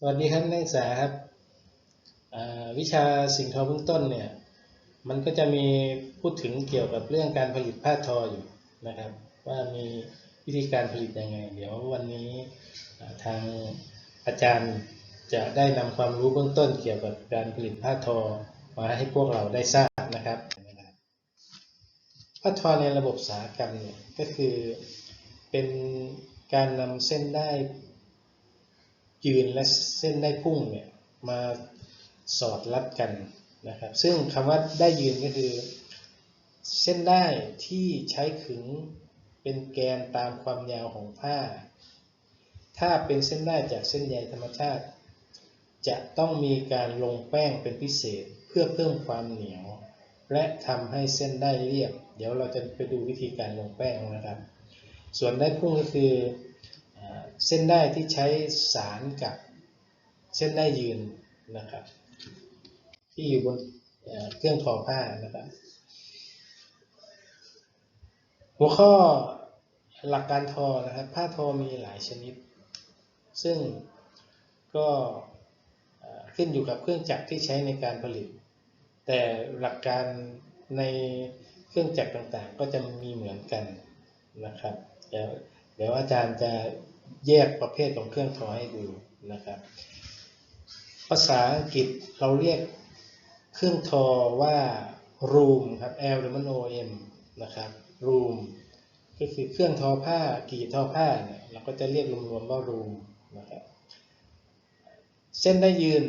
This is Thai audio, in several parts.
สวัสดีครับนักศึกษาครับวิชาสิ่งทอเบื้องต้นเนี่ยมันก็จะมีพูดถึงเกี่ยวกับเรื่องการผลิตผ้าทออยู่นะครับ ว่ามีวิธีการผลิตยังไง เดี๋ยววันนี้ทางอาจารย์จะได้นำความรู้เบื้องต้นเกี่ยวกับการผลิตผ้าทอมาให้พวกเราได้ทราบนะครับผ้าทอในระบบสาหกรรมเนี่ยก็คือเป็นการนำเส้นได้ ยืนและเส้นได้พุ่งเนี่ยมาสอดรัดกันนะครับ ซึ่งคำว่าได้ยืนก็คือ เส้นได้ที่ใช้ขึงเป็นแกนตามความยาวของผ้า ถ้าเป็นเส้นได้จากเส้นใยธรรมชาติ จะต้องมีการลงแป้งเป็นพิเศษเพื่อเพิ่มความเหนียว และทำให้เส้นได้เรียบ เดี๋ยวเราจะไปดูวิธีการลงแป้งนะครับ ส่วนได้พุ่งก็คือ เส้นได้ที่ใช้สารกับเส้นได้ยืนนะครับ ที่อยู่บนเครื่องทอผ้านะครับ หัวข้อหลักการทอนะครับ ผ้าทอมีหลายชนิด ซึ่งก็ขึ้นอยู่กับเครื่องจักรที่ใช้ในการผลิต แต่หลักการในเครื่องจักรต่างๆ ก็จะมีเหมือนกันนะครับเดี๋ยวเดี๋ยวอาจารย์จะ แยกประเภทของเครื่องทอให้ดูนะครับ ภาษาอังกฤษเราเรียกเครื่องทอว่า room ครับ L W O M นะครับ room ก็คือเครื่องทอผ้ากี่ทอผ้าเนี่ยเราก็จะเรียกรวมๆว่า room นะครับเส้นได้ยืน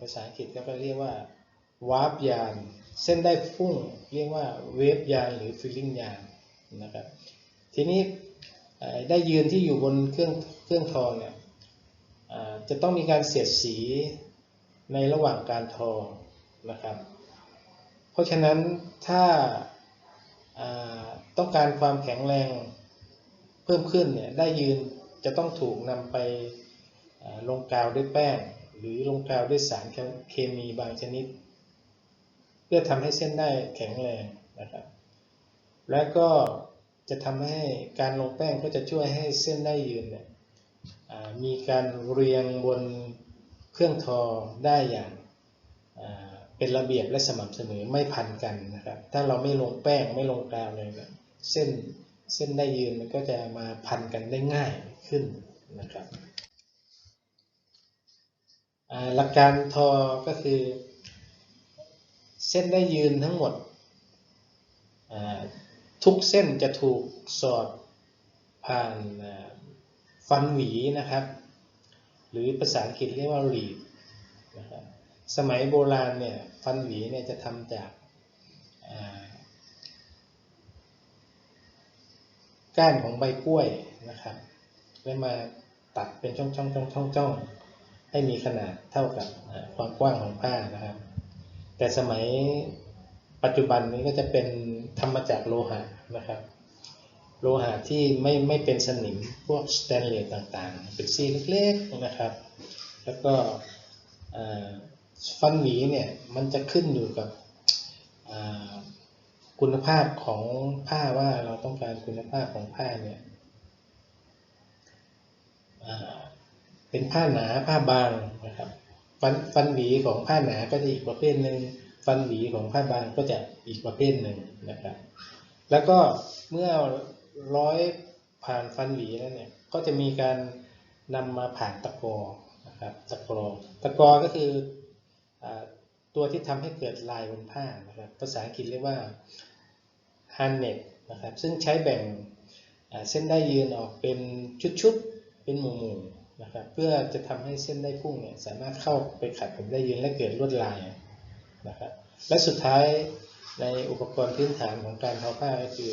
ภาษาอังกฤษก็เรียกว่า warp ยาน เส้นได้พุ่งเรียกว่า wave ยานหรือ filling ยานนะครับ ทีนี้ ได้ยืนที่อยู่บนเครื่องเครื่องทอเนี่ยจะต้องมีการเสียดสีในระหว่างการทอนะครับ เพราะฉะนั้นถ้าต้องการความแข็งแรงเพิ่มขึ้นเนี่ยได้ยืนจะต้องถูกนำไปลงกาวด้วยแป้ง หรือลงกาวด้วยสารเคมีบางชนิด เพื่อทำให้เส้นได้แข็งแรงนะครับ และก็ จะทำให้การลงแป้งก็จะช่วยให้เส้นได้ยืนเนี่ยมีการเรียงบนเครื่องทอได้อย่างเป็นระเบียบและสม่ำเสมอไม่พันกันนะครับ ถ้าเราไม่ลงแป้งไม่ลงกาวเลยเส้นเส้นได้ยืนมันก็จะมาพันกันได้ง่ายขึ้นนะครับหลักการทอก็คือ เส้นได้ยืนทั้งหมด ทุกเส้นจะถูกสอดผ่านฟันหวีนะครับ หรือภาษาอังกฤษเรียกว่า reed นะครับสมัยโบราณเนี่ยฟันหวีเนี่ยจะทำจากก้านของใบกล้วยนะครับแล้วมาตัดเป็นช่องช่องช่องช่องช่องให้มีขนาดเท่ากับความกว้างของผ้านะครับ แต่สมัย ปัจจุบันนี้ก็จะเป็นทำมาจากโลหะนะครับ โลหะที่ไม่ไม่เป็นสนิมพวกสแตนเลสต่างๆ เป็นซี่เล็กๆนะครับ แล้วก็ฟันหวีเนี่ยมันจะขึ้นอยู่กับคุณภาพของผ้าว่าเราต้องการคุณภาพของผ้าเนี่ยเป็นผ้าหนาผ้าบางนะครับฟันฟันหวีของผ้าหนาก็จะอีกประเภทหนึ่ง ฟันหวีของผ้าบางก็จะอีกประเภทหนึ่งนะครับ แล้วก็เมื่อร้อยผ่านฟันหวีแล้วเนี่ยก็จะมีการนำมาผ่านตะกอนะครับตะกอตะกอก็คืออตัวที่ทำให้เกิดลายบนผ้านะครับภาษาอังกฤษเรียกว่า harness นะครับซึ่งใช้แบ่งเส้นได้ยืนออกเป็นชุดๆเป็นหมู่ๆนะครับเพื่อจะทำให้เส้นได้พุ่งเนี่ยสามารถเข้าไปขัดกับได้ยืนและเกิดลวดลาย นะครับและสุดท้ายในอุปกรณ์พื้นฐานของการทอผ้าก็คือ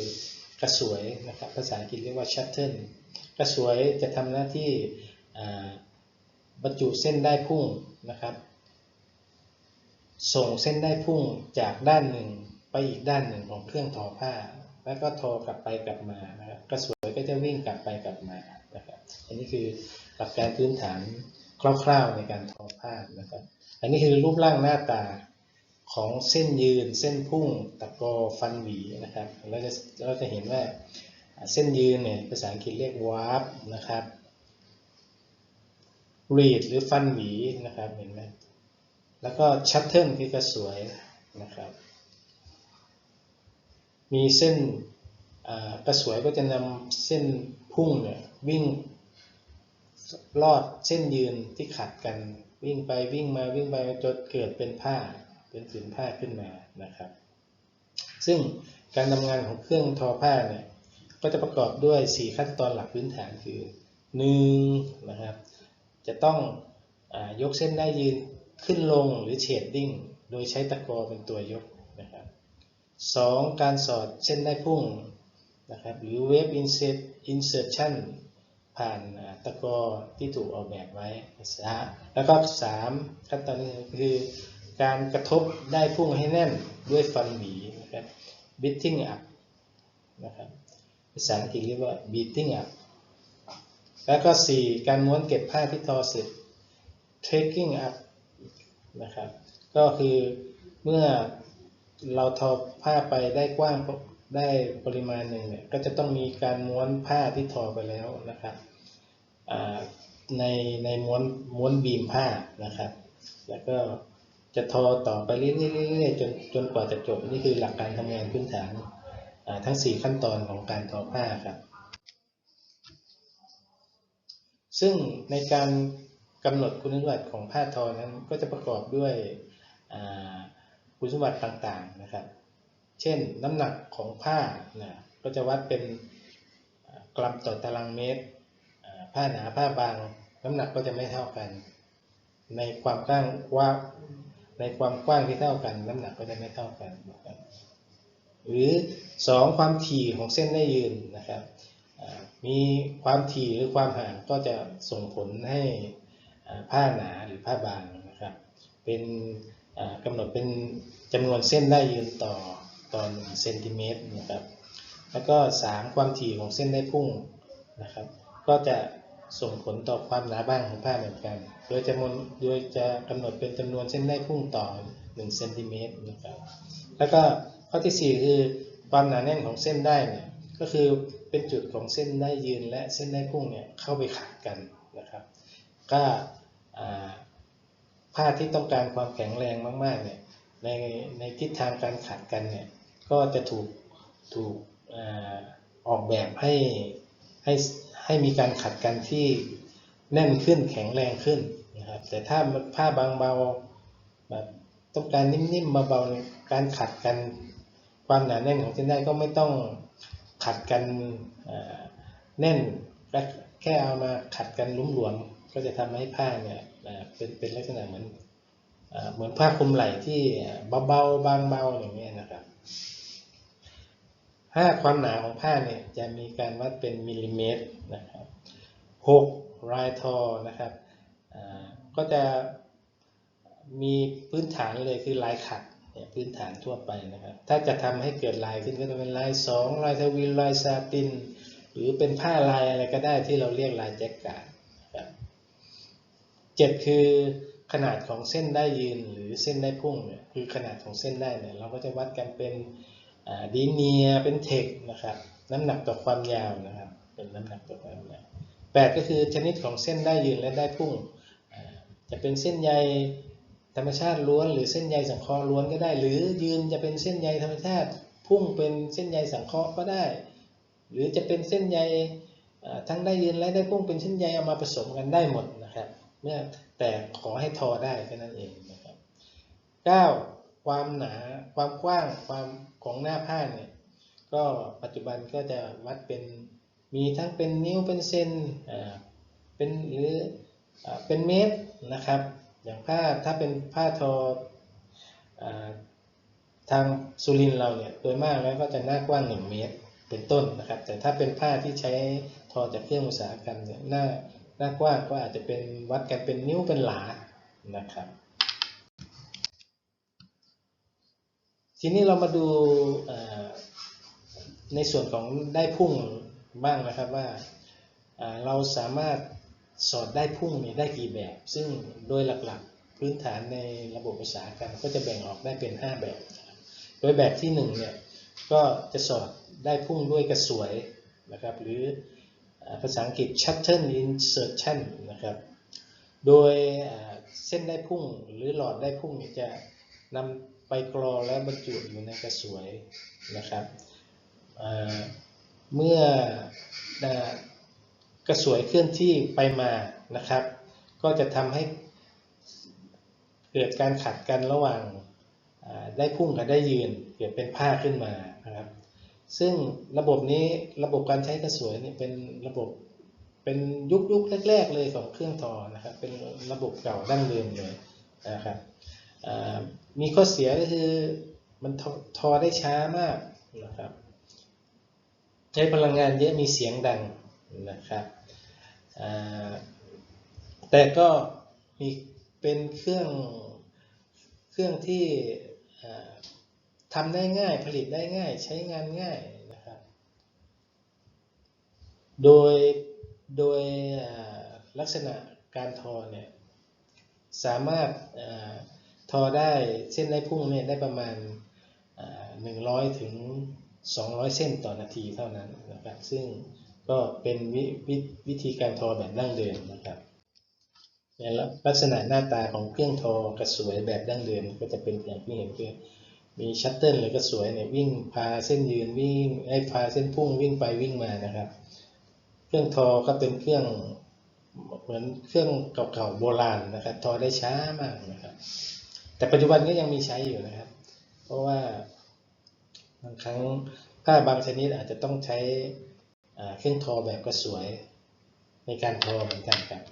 กระสวยนะครับภาษาอังกฤษเรียกว่าชัตเทิลกระสวยจะทำหน้าที่บรรจุเส้นได้พุ่งนะครับ ส่งเส้นได้พุ่งจากด้านหนึ่งไปอีกด้านหนึ่งของเครื่องทอผ้า แล้วก็ทอกลับไปกลับมานะครับกระสวยก็จะวิ่งกลับไปกลับมานะครับอันนี้คือหลักการพื้นฐานคร่าวๆในการทอผ้านะครับ อันนี้คือรูปร่างหน้าตา ของเส้นยืน เส้นพุ่งตะกอฟันหวีนะครับเราจะเราจะเห็นว่าเส้นยืนเนี่ยภาษาอังกฤษเรียกวาร์ปนะครับ reed หรือฟันหวีนะครับเห็นไหมแล้วก็ shuttle คือกระสวยนะครับ มีเส้นกระสวยก็จะนำเส้นพุ่งเนี่ยวิ่งลอดเส้นยืนที่ขัดกันวิ่งไปวิ่งมาวิ่งไปจนเกิดเป็นผ้า เป็นผืนผ้าขึ้นมานะครับ ซึ่งการทำงานของเครื่องทอผ้าเนี่ยก็จะประกอบด้วย 4 ขั้นตอนหลักพื้นฐานคือ1นะครับ จะต้องอยกเส้นได้ยืนขึ้นลงหรือเชดดิ้งโดยใช้ตะกอเป็นตัวยกนะครับ 2. การสอดเส้นได้พุ่งนะครับหรือ wave insert insertion ผ่านอ่าตะกอที่ถูกออกแบบไว้นะแล้วก็ 3 ขั้นตอนนี้คือ การกระทบได้พุ่งให้แน่นด้วยฟันหวีนะครับ beating up นะครับภาษาอังกฤษเรียกว่า beating up แล้วก็ 4 การม้วนเก็บผ้าที่ทอเสร็จ taking up นะครับ ก็คือเมื่อเราทอผ้าไปได้กว้างได้ปริมาณหนึ่งเนี่ย ก็จะต้องมีการม้วนผ้าที่ทอไปแล้วนะครับในในม้วนม้วนบีมผ้านะครับ แล้วก็ จะทอต่อไปเรื่อยๆจนจนกว่าจะจบนี่คือหลักการทำงานพื้นฐานทั้ง 4 ขั้นตอนของการทอผ้าครับ ซึ่งในการกำหนดคุณสมบัติของผ้าทอนั้นก็จะประกอบด้วยคุณสมบัติต่างๆนะครับ เช่นน้ำหนักของผ้านะก็จะวัดเป็นกรัมต่อตารางเมตร ผ้าหนาผ้าบาง น้ำหนักก็จะไม่เท่ากัน ในความกว้างว้า ในความกว้างที่เท่ากัน น้ำหนักก็จะไม่เท่ากันนะครับหรือ 2 ความถี่ของเส้นได้ยืนนะครับมีความถี่หรือความห่างก็จะส่งผลให้ผ้าหนาหรือผ้าบางนะครับ เป็นอ่ากำหนดเป็นจำนวนเส้นได้ยืนต่อต่อ1เซนติเมตรนะครับ แล้วก็ 3 ความถี่ของเส้นได้พุ่งนะครับ ก็จะ ส่งผลต่อความหนาบางของผ้าเหมือนกัน โดยจะมนโดยจะกำหนดเป็นจำนวนเส้นได้พุ่งต่อ1เซนติเมตรนะครับ แล้วก็ข้อที่ 4 คือความหนาแน่นของเส้นได้เนี่ยก็คือเป็นจุดของเส้นได้ยืนและเส้นได้พุ่งเนี่ยเข้าไปขัดกันนะครับ ก็ผ้าที่ต้องการความแข็งแรงมากๆเนี่ยในในทิศทางการขัดกันเนี่ยก็จะถูกถูกอออกแบบให้ให้ ให้มีการขัดกันที่แน่นขึ้นแข็งแรงขึ้นนะครับ แต่ถ้าผ้าบางเบาแบบต้องการนิ่มๆเบาๆเนี่ยการขัดกันความหนาแน่นของเส้นได้ก็ไม่ต้องขัดกันแน่นแค่เอามาขัดกันลุ่มหลวมๆก็จะทำให้ผ้าเนี่ยเป็นเป็นลักษณะเหมือนเหมือนผ้าคลุมไหล่ที่เบาๆบางเบาอย่างเงี้ยนะครับ ถ้าความหนาของผ้าเนี่ยจะมีการวัดเป็นมิลลิเมตรนะครับหกรายทอนะครับก็จะมีพื้นฐานเลยคือลายขัดเนี่ยพื้นฐานทั่วไปนะครับ ถ้าจะทำให้เกิดลายขึ้นก็จะเป็นลายสองลายทวินลายซาติน หรือเป็นผ้าลายอะไรก็ได้ที่เราเรียกลายแจ็คการ์ดครับเจ็ดคือขนาดของเส้นได้ยืนหรือเส้นได้พุ่งเนี่ยคือขนาดของเส้นได้เนี่ยเราก็จะวัดกันเป็น ดีเนียเป็นเทคนะครับ น้ำหนักต่อความยาวนะครับ เป็นน้ำหนักต่อความยาวแปดก็คือชนิดของเส้นได้ยืนและได้พุ่ง จะเป็นเส้นใยธรรมชาติล้วน หรือเส้นใยสังเคราะห์ล้วนก็ได้ หรือยืนจะเป็นเส้นใยธรรมชาติ พุ่งเป็นเส้นใยสังเคราะห์ก็ได้ หรือจะเป็นเส้นใยทั้งได้ยืนและได้พุ่งเป็นเส้นใยเอามาผสมกันได้หมดนะครับเมื่อแต่ขอให้ทอได้แค่นั้นเองนะครับ 9. ความหนาความกว้างความของหน้าผ้าเนี่ยก็ปัจจุบันก็จะวัดเป็นมีทั้งเป็นนิ้วเป็นเซนเป็นหรืออเป็นเมตรนะครับ อย่างผ้าถ้าเป็นผ้าทอทางสุรินเราเนี่ยโดยมากแล้วก็จะหน้ากว้าง 1 เมตรเป็นต้นนะครับ แต่ถ้าเป็นผ้าที่ใช้ทอจากเครื่องอุตสาหกรรมเนี่ยหน้าหน้ากว้างก็อาจจะเป็นวัดกันเป็นนิ้วเป็นหลานะครับ ทีนี้เรามาดูในส่วนของได้พุ่งบ้างนะครับว่าเราสามารถสอดได้พุ่งเนี่ยได้กี่แบบ ซึ่งโดยหลักๆพื้นฐานในระบบอุตสาหกรรมก็จะแบ่งออกได้เป็น 5 แบบ โดยแบบที่1เนี่ยก็จะสอดได้พุ่งด้วยกระสวยนะครับหรือภาษาอังกฤษ shuttle insertion นะครับ โดยเส้นได้พุ่งหรือหลอดได้พุ่งจะนำ ไปกรอและบรรจุอยู่ในกระสวยนะครับเมื่อกระสวยเคลื่อนที่ไปมานะครับ ก็จะทำให้เกิดการขัดกันระหว่างได้พุ่งกับได้ยืนเกิดเป็นผ้าขึ้นมานะครับ ซึ่งระบบนี้ระบบการใช้กระสวยนี่เป็นระบบเป็นยุคยุคแรก ๆ เลยของเครื่องทอนะครับ เป็นระบบเก่าดั้งเดิมเลยนะครับ มีข้อเสียก็คือมันทอทอได้ช้ามากนะครับใช้พลังงานเยอะมีเสียงดังนะครับแต่ก็มีเป็นเครื่องเครื่องที่ทำได้ง่ายผลิตได้ง่าย ใช้งานง่ายนะครับ โดยโดยลักษณะการทอเนี่ยสามารถ ทอได้เส้นได้พุ่งเนี่ยได้ประมาณหนึ่งร้อยถึงสองร้อยเส้นต่อนาทีเท่านั้นนะครับ ซึ่งก็เป็นวววิธีการทอแบบดั้งเดิมนะครับในลักษณะหน้าตาของเครื่องทอกระสวยแบบดั้งเดิมก็จะเป็นอย่างที่เห็นคือมีชัตเติลหรือกระสวยเนี่ยวิ่งพาเส้นยืนวิ่งไอ้พาเส้นพุ่งวิ่งไปวิ่งมานะครับ เครื่องทอก็เป็นเครื่องเหมือนเครื่องเก่าๆโบราณนะครับ ทอได้ช้ามากนะครับ แต่ปัจจุบันก็ยังมีใช้อยู่นะครับ เพราะว่าบางครั้งผ้าบางชนิดอาจจะต้องใช้เครื่องทอแบบกระสวยในการทอเหมือนกันครับ